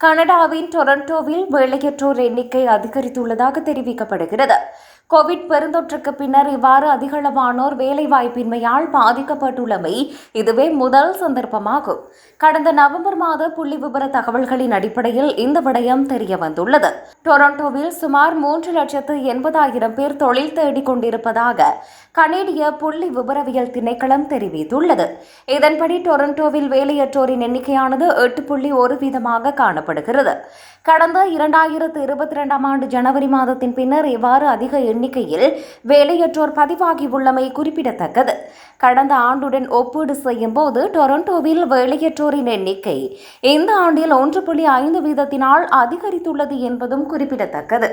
கனடாவின் டொரண்டோவில் வேலையற்றோர் எண்ணிக்கை அதிகரித்துள்ளதாக தெரிவிக்கப்படுகிறது. கோவிட் பெருந்தொற்றுக்கு பின்னர் இவ்வாறு அதிகளவானோர் வேலைவாய்ப்பின்மையால் பாதிக்கப்பட்டுள்ளமை இதுவே முதல் சந்தர்ப்பமாகும். கடந்த நவம்பர் மாத புள்ளி விவர தகவல்களின் அடிப்படையில் இந்த விடயம் தெரிய வந்துள்ளது. டொரண்டோவில் சுமார் மூன்று லட்சத்து எண்பதாயிரம் பேர் தொழில் தேடிக் கொண்டிருப்பதாக கனேடிய புள்ளி விவரவியல் திணைக்களம் தெரிவித்துள்ளது. இதன்படி டொரண்டோவில் வேலையற்றோரின் எண்ணிக்கையானது எட்டு புள்ளி ஒரு வீதமாக காணப்படுகிறது. கடந்த இரண்டாயிரத்து இருபத்தி இரண்டாம் ஆண்டு ஜனவரி மாதத்தின் பின்னர் இவ்வாறு அதிக எண்ணிக்கையில் வேலையற்றோர் பதிவாகியுள்ளமை குறிப்பிடத்தக்கது. கடந்த ஆண்டுடன் ஒப்பீடு செய்யும்போது டொரண்டோவில் வேலையற்றோரின் எண்ணிக்கை இந்த ஆண்டில் ஒன்று புள்ளி ஐந்து வீதத்தினால் அதிகரித்துள்ளது என்பதும் குறிப்பிடத்தக்கது.